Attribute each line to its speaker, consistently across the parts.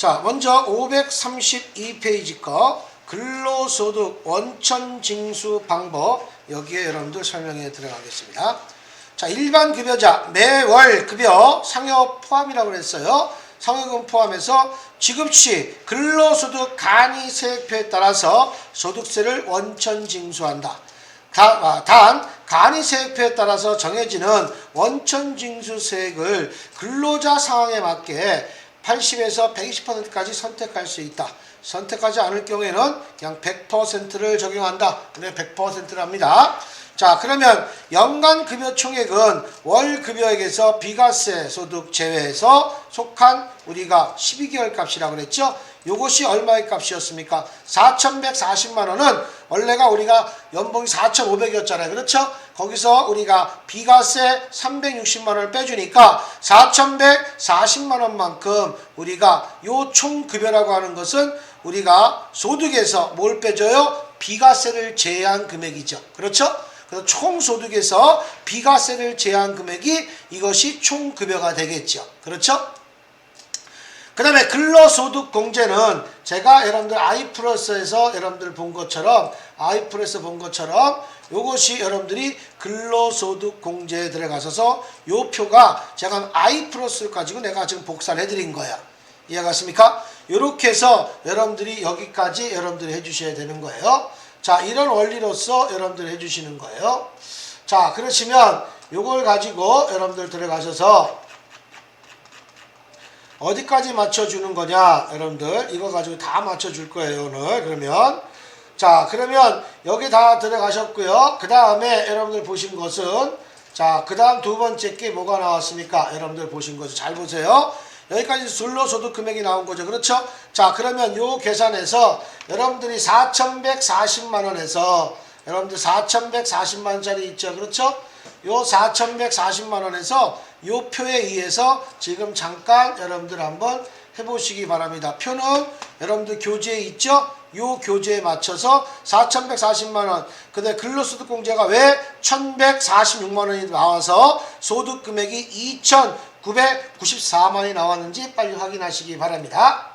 Speaker 1: 자, 먼저 532페이지 거 근로소득 원천징수 방법 여기에 여러분들 설명해 들어가겠습니다. 자, 일반 급여자 매월 급여 상여 포함이라고 그랬어요. 상여금 포함해서 지급시 근로소득 간이 세액표에 따라서 소득세를 원천 징수한다. 다- 아, 단 간이 세액표에 따라서 정해지는 원천 징수 세액을 근로자 상황에 맞게 80에서 120%까지 선택할 수 있다. 선택하지 않을 경우에는 그냥 100%를 적용한다. 그냥 100%랍니다. 자, 그러면 연간 급여 총액은 월 급여액에서 비과세 소득 제외해서 속한 우리가 12개월 값이라고 그랬죠? 요것이 얼마의 값이었습니까? 4,140만 원은 원래가 우리가 연봉이 4,500이었잖아요. 그렇죠? 거기서 우리가 비과세 360만 원을 빼주니까 4,140만 원만큼 우리가 요 총급여라고 하는 것은 우리가 소득에서 뭘 빼줘요? 비과세를 제외한 금액이죠. 그렇죠? 그래서 총소득에서 비과세를 제한 금액이 이것이 총급여가 되겠죠. 그렇죠? 그 다음에 근로소득 공제는 제가 여러분들 아이플러스에서 여러분들 본 것처럼 아이플러스 본 것처럼 요것이 여러분들이 근로소득 공제에 들어가셔서 요 표가 제가 아이플러스를 가지고 내가 지금 복사를 해드린 거야. 이해 갔습니까? 요렇게 해서 여러분들이 여기까지 여러분들이 해주셔야 되는 거예요. 자, 이런 원리로서 여러분들이 해주시는 거예요. 자, 그러시면 요걸 가지고 여러분들 들어가셔서 어디까지 맞춰주는 거냐, 여러분들. 이거 가지고 다 맞춰줄 거예요, 오늘. 그러면. 자, 그러면 여기 다 들어가셨고요. 그 다음에 여러분들 보신 것은, 자, 그 다음 두 번째 게 뭐가 나왔습니까? 여러분들 보신 것을 잘 보세요. 여기까지 근로소득 금액이 나온 거죠. 그렇죠? 자, 그러면 요 계산에서 여러분들이 4,140만 원에서 여러분들 4,140만 원짜리 있죠. 그렇죠? 요 4,140만 원에서 요 표에 의해서 지금 잠깐 여러분들 한번 해보시기 바랍니다. 표는 여러분들 교재에 있죠? 요 교재에 맞춰서 4,140만 원. 근데 근로소득 공제가 왜 1,146만 원이 나와서 소득 금액이 2,994만 원이 나왔는지 빨리 확인하시기 바랍니다.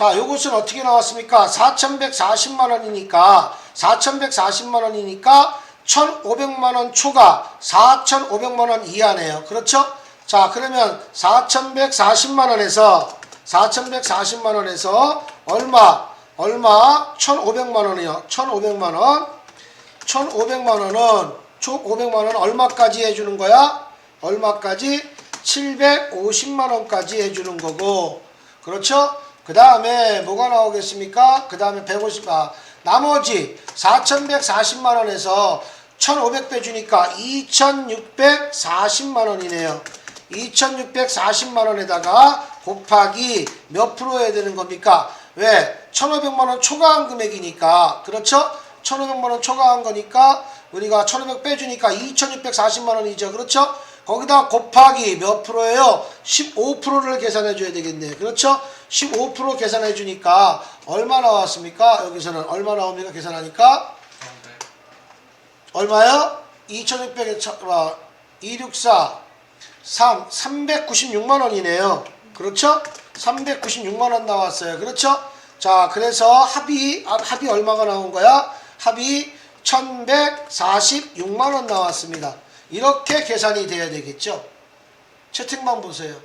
Speaker 1: 자, 요것은 어떻게 나왔습니까? 4,140만 원이니까 4,140만 원이니까 1,500만 원 초과 4,500만 원 이하네요. 그렇죠? 자, 그러면 4,140만 원에서 4,140만 원에서 얼마? 얼마? 1,500만 원이요. 1,500만 원. 1,500만 원은 총 500만 원 얼마까지 해 주는 거야? 얼마까지? 750만 원까지 해 주는 거고. 그렇죠? 그 다음에 뭐가 나오겠습니까? 그 다음에 150, 아, 나머지 4,140만 원에서 1,500 빼주니까 2,640만 원이네요. 2,640만 원에다가 곱하기 몇 프로 해야 되는 겁니까? 왜? 1,500만 원 초과한 금액이니까. 그렇죠? 1,500만 원 초과한 거니까 우리가 1,500 빼주니까 2,640만 원이죠. 그렇죠? 거기다 곱하기 몇 프로예요? 15%를 계산해 줘야 되겠네요. 그렇죠? 15% 계산해 주니까 얼마 나왔습니까? 여기서는 얼마 나옵니까? 계산하니까 얼마요? 2,600에 264 3 396만 원이네요. 그렇죠? 396만 원 나왔어요. 그렇죠? 자, 그래서 합이 아, 합이 얼마가 나온 거야? 합이 1,146만 원 나왔습니다. 이렇게 계산이 돼야 되겠죠? 채팅만 보세요.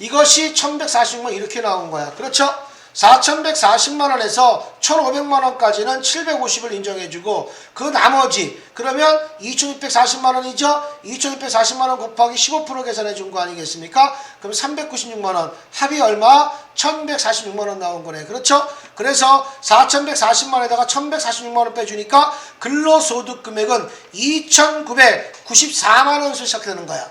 Speaker 1: 이것이 1146만 이렇게 나온 거야. 그렇죠? 4140만 원에서 1500만 원까지는 750을 인정해주고 그 나머지 그러면 2640만 원이죠? 2640만 원 곱하기 15% 계산해 준 거 아니겠습니까? 그럼 396만 원 합이 얼마? 1146만 원 나온 거네. 그렇죠? 그래서 4140만 원에다가 1146만 원 빼주니까 근로소득 금액은 2994만 원에서 시작되는 거야.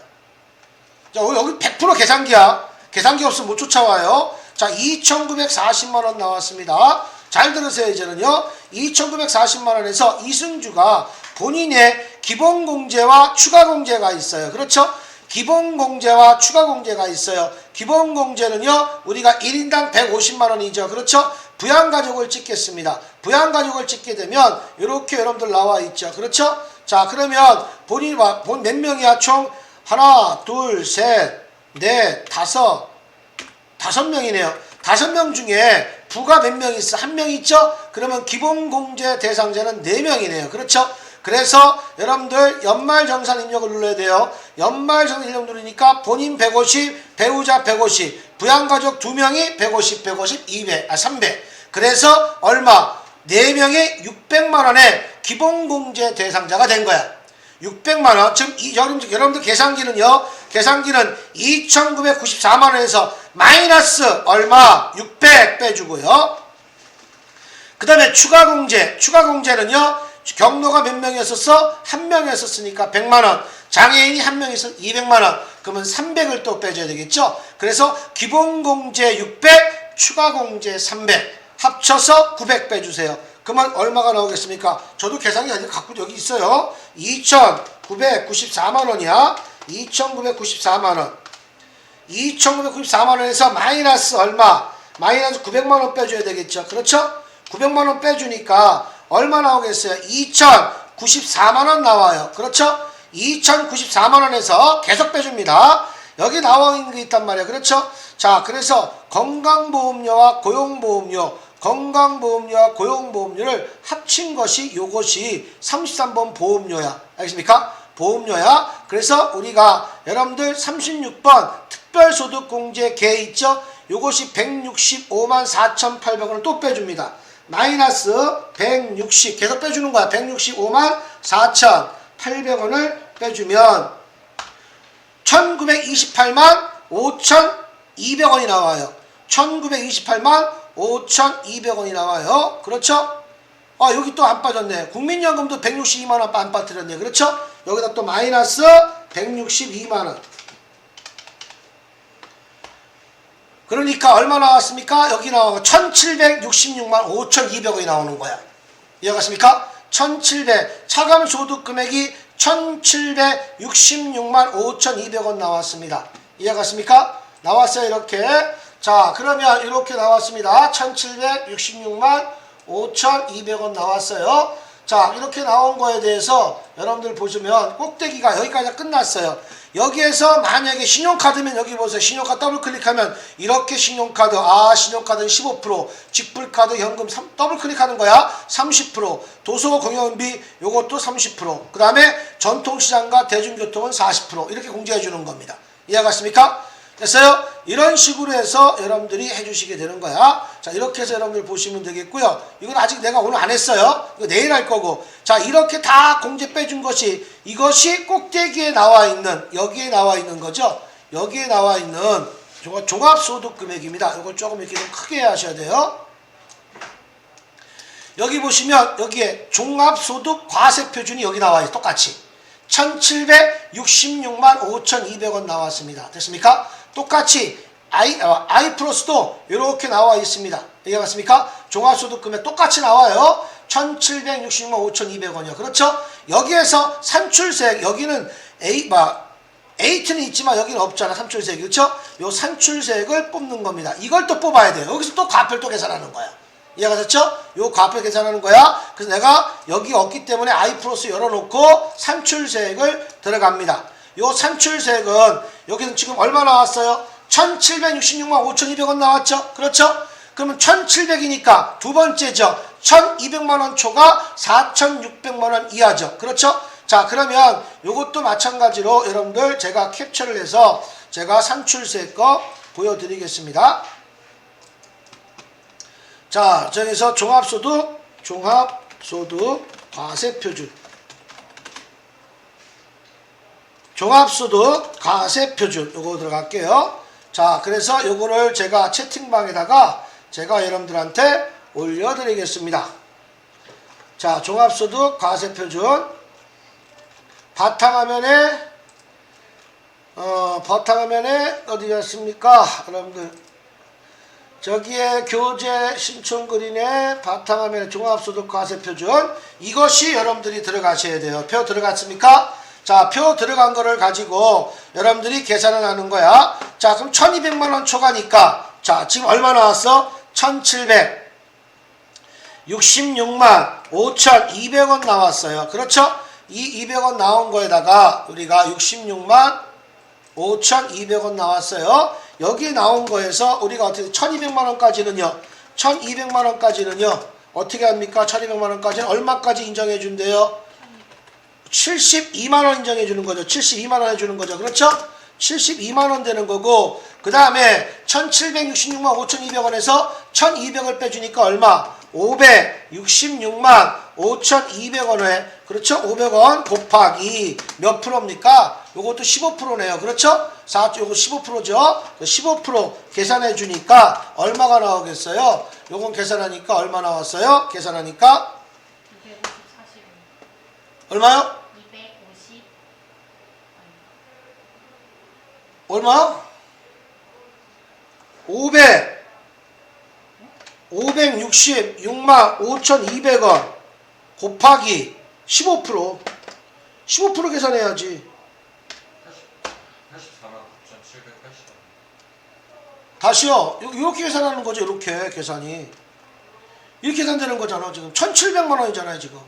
Speaker 1: 자, 여기 100% 계산기야. 계산기 없으면 못 쫓아와요. 자, 2,940만 원 나왔습니다. 잘 들으세요, 이제는요. 2,940만 원에서 이승주가 본인의 기본 공제와 추가 공제가 있어요. 그렇죠? 기본 공제와 추가 공제가 있어요. 기본 공제는요, 우리가 1인당 150만 원이죠. 그렇죠? 부양 가족을 찍겠습니다. 부양 가족을 찍게 되면 이렇게 여러분들 나와 있죠. 그렇죠? 자, 그러면 본인, 본몇 명이야? 총 하나, 둘, 셋, 넷, 다섯, 다섯 명이네요. 다섯 명 중에 부가 몇 명 있어? 한 명 있죠? 그러면 기본 공제 대상자는 네 명이네요. 그렇죠? 그래서 여러분들 연말정산 입력을 눌러야 돼요. 연말정산 입력 누르니까 본인 150, 배우자 150, 부양가족 2명이 150, 150, 200, 아 300. 그래서 얼마? 4명이 600만 원의 기본공제 대상자가 된 거야. 600만 원. 지금 이 여러분들, 여러분들 계산기는요. 계산기는 2,994만 원에서 마이너스 얼마? 600 빼주고요. 그 다음에 추가 공제. 추가 공제는요. 경로가 몇 명이었었어? 한 명이었었으니까 100만 원. 장애인이 한 명이서 200만 원. 그러면 300을 또 빼줘야 되겠죠? 그래서 기본 공제 600, 추가 공제 300. 합쳐서 900 빼주세요. 그러면 얼마가 나오겠습니까? 저도 계산기 아직 갖고 여기 있어요. 2,994만 원이야. 2,994만 원. 2,994만 원에서 마이너스 얼마? 마이너스 900만 원 빼줘야 되겠죠. 그렇죠? 900만 원 빼주니까 얼마 나오겠어요? 2,094만 원 나와요. 그렇죠? 2,094만 원에서 계속 빼줍니다. 여기 나와 있는 게 있단 말이에요. 그렇죠? 자, 그래서 건강보험료와 고용보험료, 건강보험료와 고용보험료를 합친 것이 요것이 33번 보험료야. 알겠습니까? 보험료야. 그래서 우리가 여러분들 36번 특별소득공제 개 있죠? 요것이 165만 4,800원을 또 빼줍니다. 마이너스 160 계속 빼주는 거야. 165만 4,800원을 빼주면 1928만 5,200원이 나와요. 1928만 5,200원이 나와요. 그렇죠? 아, 여기 또 안 빠졌네. 국민연금도 162만 원 안 빠뜨렸네. 그렇죠? 여기다 또 마이너스 162만 원. 그러니까 얼마 나왔습니까? 여기 나와 1766만 5,200원이 나오는 거야. 이해가십니까? 1700 차감 소득 금액이 1766만 5,200원 나왔습니다. 이해가십니까? 나왔어요, 이렇게. 자, 그러면 이렇게 나왔습니다. 1766만 5,200원 나왔어요. 자, 이렇게 나온 거에 대해서 여러분들 보시면 꼭대기가 여기까지 끝났어요. 여기에서 만약에 신용카드면 여기 보세요. 신용카드 더블 클릭하면 이렇게 신용카드, 아, 신용카드는 15%, 직불카드 현금 3, 더블 클릭하는 거야. 30%, 도서 공연비 요것도 30%, 그 다음에 전통시장과 대중교통은 40% 이렇게 공제해 주는 겁니다. 이해가십니까? 됐어요? 이런 식으로 해서 여러분들이 해주시게 되는 거야. 자, 이렇게 해서 여러분들 보시면 되겠고요. 이건 아직 내가 오늘 안 했어요. 이거 내일 할 거고. 자, 이렇게 다 공제 빼준 것이 이것이 꼭대기에 나와 있는, 여기에 나와 있는 거죠. 여기에 나와 있는 종합- 종합소득 금액입니다. 이걸 조금 이렇게 좀 크게 하셔야 돼요. 여기 보시면 여기에 종합소득 과세 표준이 여기 나와 있어요. 똑같이. 1766만 5,200원 나왔습니다. 됐습니까? 똑같이 I, 어, I 플러스도 이렇게 나와 있습니다. 이해갔습니까? 종합소득 금액 똑같이 나와요. 1766만 5,200원이요. 그렇죠? 여기에서 산출세액, 여기는 A, 뭐, 에이트는 있지만 여기는 없잖아. 산출세액. 그렇죠? 요 산출세액을 뽑는 겁니다. 이걸 또 뽑아야 돼요. 여기서 또 과표를 또 계산하는 거야. 이해가 됐죠? 요 과표 계산하는 거야. 그래서 내가 여기 없기 때문에 I 플러스 열어놓고 산출세액을 들어갑니다. 요 산출세액은 여기는 지금 얼마 나왔어요? 1766만 5200원 나왔죠? 그렇죠? 그러면 1700이니까 두 번째죠. 1200만 원 초과 4600만 원 이하죠. 그렇죠? 자, 그러면 요것도 마찬가지로 여러분들 제가 캡처를 해서 제가 산출세 거 보여드리겠습니다. 자, 저기서 종합소득, 종합소득 과세표준. 종합소득 과세 표준 요거 들어갈게요. 자, 그래서 요거를 제가 채팅방에다가 제가 여러분들한테 올려드리겠습니다. 자, 종합소득 과세 표준 바탕화면에 어, 바탕화면에 어디였습니까? 여러분들 저기에 교재 신청글이네 바탕화면에 종합소득 과세 표준 이것이 여러분들이 들어가셔야 돼요. 표 들어갔습니까? 자, 표 들어간 거를 가지고 여러분들이 계산을 하는 거야. 자, 그럼 1200만 원 초과니까 자, 지금 얼마 나왔어? 1700. 66만 5,200원 나왔어요. 그렇죠? 이 200원 나온 거에다가 우리가 66만 5,200원 나왔어요. 여기 나온 거에서 우리가 어떻게 1,200만 원까지는요. 1,200만 원까지는요. 어떻게 합니까? 1,200만 원까지는 얼마까지 인정해 준대요? 72만 원 인정해 주는 거죠. 72만 원 해주는 거죠. 그렇죠? 72만 원 되는 거고 그 다음에 1766만 5,200원에서 1,200을 빼주니까 얼마? 566만 5,200원에 그렇죠? 500원 곱하기 몇 프로입니까? 요것도 15%네요. 그렇죠? 4, 요거 15%죠? 15% 계산해 주니까 얼마가 나오겠어요? 요건 계산하니까 얼마 나왔어요? 계산하니까
Speaker 2: 250, 40,
Speaker 1: 얼마요?
Speaker 2: 250,
Speaker 1: 얼마? 500 566만 5,200원 곱하기 15% 15% 계산해야지
Speaker 3: 84만 9,780원.
Speaker 1: 다시요 요- 요렇게 계산하는 거죠 이렇게 계산이 이렇게 계산되는 거잖아 지금 1,700만 원이잖아요 지금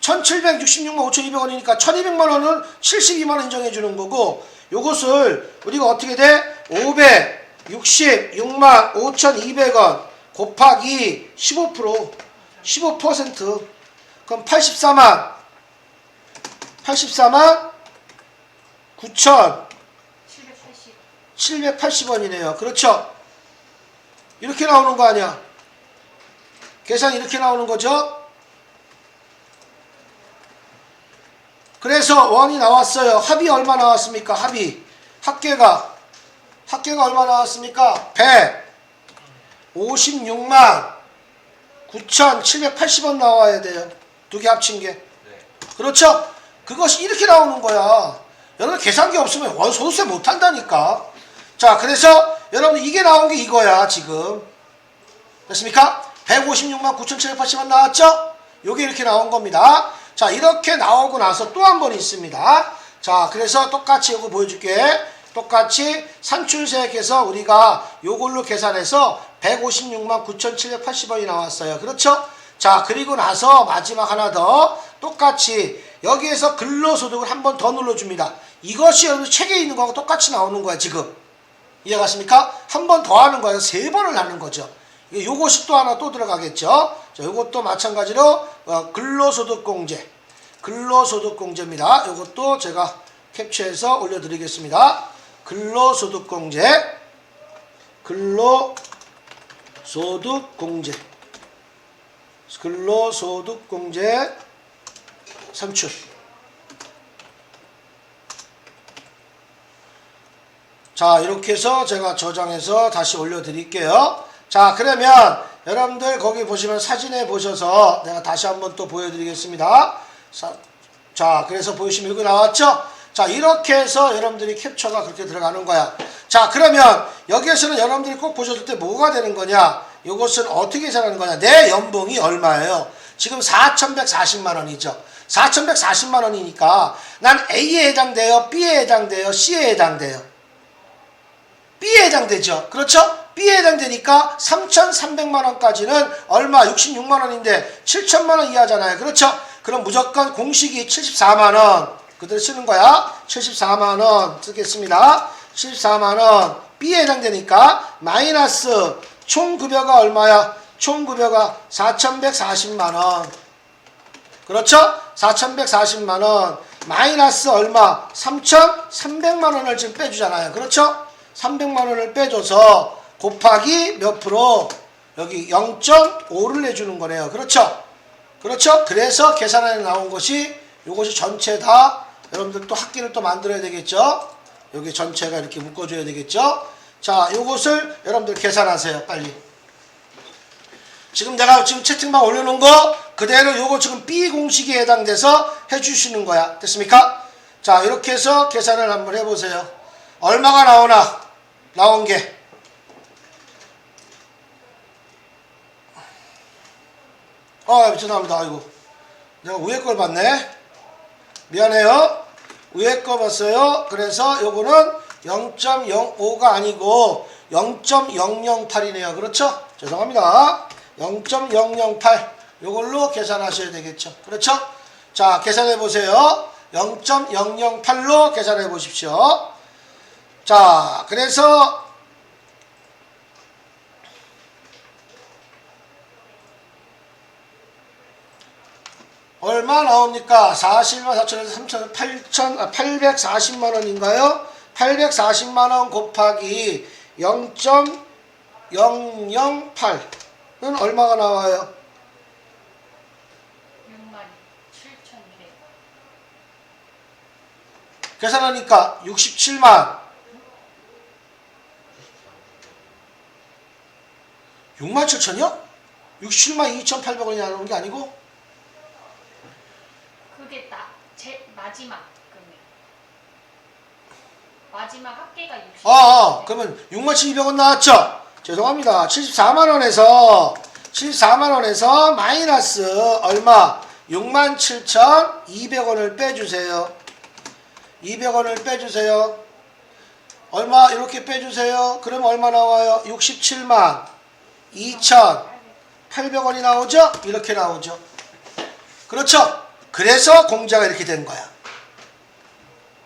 Speaker 1: 1,766만 5,200원이니까 1,200만 원은 72만 원 인정해 주는 거고 요것을 우리가 어떻게 돼? 566만 5,200원 곱하기 15% 15% 그럼 84만 84만 9천
Speaker 2: 780,
Speaker 1: 780원이네요. 그렇죠? 이렇게 나오는 거 아니야? 계산 이렇게 나오는 거죠? 그래서 원이 나왔어요. 합이 얼마 나왔습니까? 합이. 합계가. 합계가 얼마 나왔습니까? 156만 9,780원 나와야 돼요. 두 개 합친 게.
Speaker 3: 네.
Speaker 1: 그렇죠? 그것이 이렇게 나오는 거야. 여러분 계산기 없으면 원 소득세 못 한다니까. 자, 그래서 여러분 이게 나온 게 이거야, 지금. 됐습니까? 156만 9,780원 나왔죠? 요게 이렇게 나온 겁니다. 자, 이렇게 나오고 나서 또 한 번 있습니다. 자, 그래서 똑같이 요거 보여줄게. 똑같이 산출세액에서 우리가 요걸로 계산해서 156만 9,780원이 나왔어요. 그렇죠? 자, 그리고 나서 마지막 하나 더 똑같이 여기에서 근로소득을 한 번 더 눌러줍니다. 이것이 여러분 책에 있는 거하고 똑같이 나오는 거야, 지금. 이해가십니까? 한 번 더 하는 거예요. 세 번을 하는 거죠. 이게 요것이 또 하나 또 들어가겠죠. 자, 요것도 마찬가지로 어, 근로소득공제, 근로소득공제입니다. 요것도 제가 캡처해서 올려드리겠습니다. 근로소득공제, 근로소득공제, 근로소득공제 산출. 자 이렇게 해서 제가 저장해서 다시 올려드릴게요 자 그러면 여러분들 거기 보시면 사진에 보셔서 내가 다시 한번 또 보여드리겠습니다. 자, 자 그래서 보시면 이거 나왔죠? 자 이렇게 해서 여러분들이 캡처가 그렇게 들어가는 거야. 자 그러면 여기에서는 여러분들이 꼭 보셨을 때 뭐가 되는 거냐? 이것은 어떻게 계산하는 거냐? 내 연봉이 얼마예요? 지금 4,140만 원이죠. 4,140만 원이니까 난 A에 해당돼요? B에 해당돼요? C에 해당돼요? B에 해당되죠. 그렇죠? B에 해당되니까 3,300만 원까지는 얼마? 66만 원인데 7천만 원 이하잖아요. 그렇죠? 그럼 무조건 공식이 74만 원. 그대로 쓰는 거야. 74만 원 쓰겠습니다. 74만 원. B에 해당되니까 마이너스 총 급여가 얼마야? 총 급여가 4,140만 원. 그렇죠? 4,140만 원. 마이너스 얼마? 3,300만 원을 지금 빼주잖아요. 그렇죠? 300만 원을 빼줘서 곱하기 몇 프로? 여기 0.5를 내주는 거네요. 그렇죠? 그렇죠? 그래서 계산안에 나온 것이 이것이 전체 다 여러분들 또 학기를 또 만들어야 되겠죠? 여기 전체가 이렇게 묶어줘야 되겠죠? 자, 요것을 여러분들 계산하세요. 빨리. 지금 내가 지금 채팅방 올려놓은 거 그대로 요거 지금 B 공식에 해당돼서 해주시는 거야. 됐습니까? 자, 이렇게 해서 계산을 한번 해보세요. 얼마가 나오나? 나온 게. 아, 죄송합니다. 아이고. 내가 위에 걸 봤네. 미안해요. 위에 거 봤어요. 그래서 요거는 0.05가 아니고 0.008이네요. 그렇죠? 죄송합니다. 0.008 요걸로 계산하셔야 되겠죠. 그렇죠? 자, 계산해 보세요. 0.008로 계산해 보십시오. 자, 그래서 얼마 나옵니까? 40만 4천에서 3천 8천 아, 840만 원인가요? 840만 원 곱하기 0.008은 얼마가 나와요?
Speaker 2: 6만 7,200.
Speaker 1: 계산하니까 67만 6만 7천이요? 67만 2,800원이 나오는 게 아니고
Speaker 2: 그게 나, 제 마지막. 마지막 합계가 60.
Speaker 1: 아, 아 그러면 6만 7,200원 나왔죠? 죄송합니다. 74만 원에서 74만 원에서 마이너스 얼마? 6만 7,200원을 빼주세요. 200원을 빼주세요. 얼마 이렇게 빼주세요. 그럼 얼마 나와요? 67만 2,800원이 나오죠? 이렇게 나오죠. 그렇죠? 그래서 공자가 이렇게 된 거야.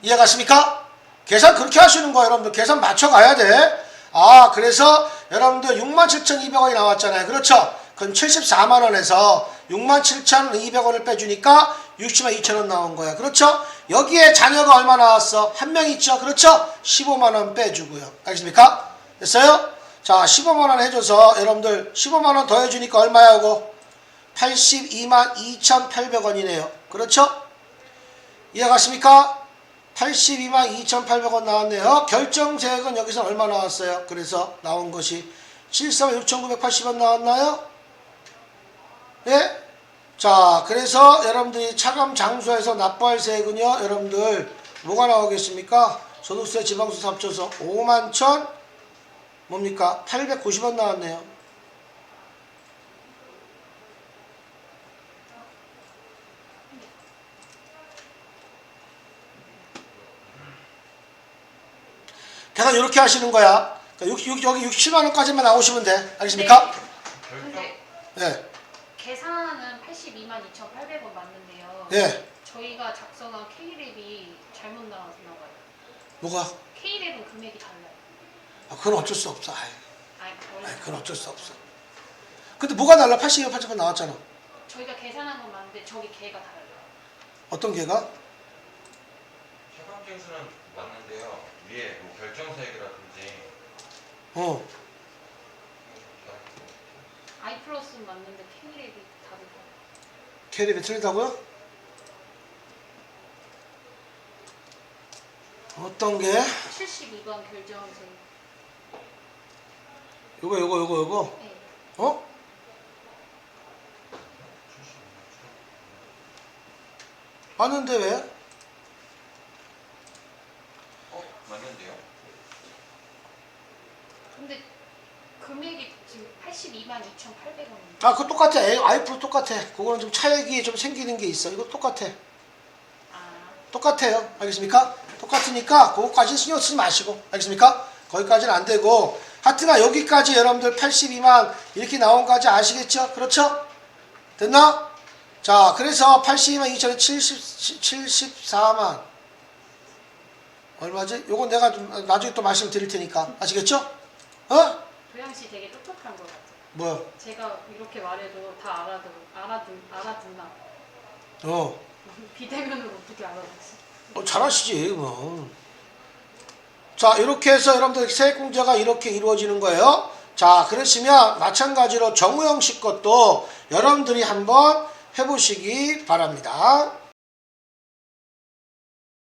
Speaker 1: 이해 갔습니까? 계산 그렇게 하시는 거예요, 여러분들. 계산 맞춰가야 돼. 아, 그래서 여러분들 67,200원이 나왔잖아요. 그렇죠? 그럼 74만원에서 67,200원을 빼주니까 60만 2천원 나온 거야. 그렇죠? 여기에 자녀가 얼마 나왔어? 한 명 있죠? 그렇죠? 15만원 빼주고요. 알겠습니까? 됐어요? 자, 15만원 해줘서 여러분들 15만원 더 해주니까 얼마야, 고 82만 2,800원이네요. 그렇죠? 이해갔습니까? 82만 2,800원 나왔네요. 결정세액은 여기서 얼마 나왔어요? 그래서 나온 것이 73만 6,980원 나왔나요? 예? 자, 그래서 여러분들이 차감 장소에서 납부할 세액은요, 여러분들 뭐가 나오겠습니까? 소득세, 지방세 합쳐서 5만 1,000 뭡니까? 890원 나왔네요. 계산 이렇게 하시는 거야. 그러니까 6, 6, 여기 67만 원까지만 나오시면 돼. 알겠습니까?
Speaker 3: 결정
Speaker 2: 근데
Speaker 1: 네.
Speaker 2: 계산은 82만 2,800원 맞는데요.
Speaker 1: 네.
Speaker 2: 저희가 작성한 K랩이 잘못 나왔나 봐요.
Speaker 1: 뭐가?
Speaker 2: K랩은 금액이 달라요.
Speaker 1: 아, 그건 어쩔 수 없어. 아이,
Speaker 2: 아니, 원래
Speaker 1: 아이, 그건 어쩔 수 없어. 근데 뭐가 달라? 82만 8천원 나왔잖아.
Speaker 2: 저희가 계산한 건 맞는데 저기 개가 달라요.
Speaker 1: 어떤 개가?
Speaker 3: 차감 징수는 맞는데요. 위에 뭐 결정세액이라든지
Speaker 1: 어.
Speaker 2: I 플러스는 맞는데 K랩이 다르고.
Speaker 1: 캐리비 틀리다고요? 어떤 게?
Speaker 2: 72번 결정세.
Speaker 1: 요거 요거 요거 요거
Speaker 2: 네.
Speaker 1: 어? 맞는데 왜?
Speaker 3: 어? 맞는데요?
Speaker 2: 근데 금액이 지금 82만 2,800원인데.
Speaker 1: 아 그거 똑같아 아이프로 똑같아 그거는 좀 차액이 좀 생기는 게 있어 이거 똑같아
Speaker 2: 아,
Speaker 1: 똑같아요 알겠습니까? 똑같으니까 그거까지 신경 쓰지 마시고 알겠습니까? 거기까지는 안 되고 하여튼간 여기까지 여러분들 82만 이렇게 나온 까지 아시겠죠? 그렇죠? 됐나? 자 그래서 82만 2천에 70, 74만 얼마지? 요건 내가 좀 나중에 또 말씀드릴 테니까 아시겠죠? 어?
Speaker 2: 도영 씨 되게 똑똑한 것 같아요.
Speaker 1: 뭐야?
Speaker 2: 제가 이렇게 말해도 다 알아듣, 알아듣, 알아듣나?
Speaker 1: 어,
Speaker 2: 비대면으로 어떻게 알아듣지?
Speaker 1: 어 잘하시지 뭐. 자 이렇게 해서 여러분들 세액공제가 이렇게 이루어지는 거예요. 자 그러시면 마찬가지로 정우영 씨 것도 여러분들이 한번 해보시기 바랍니다.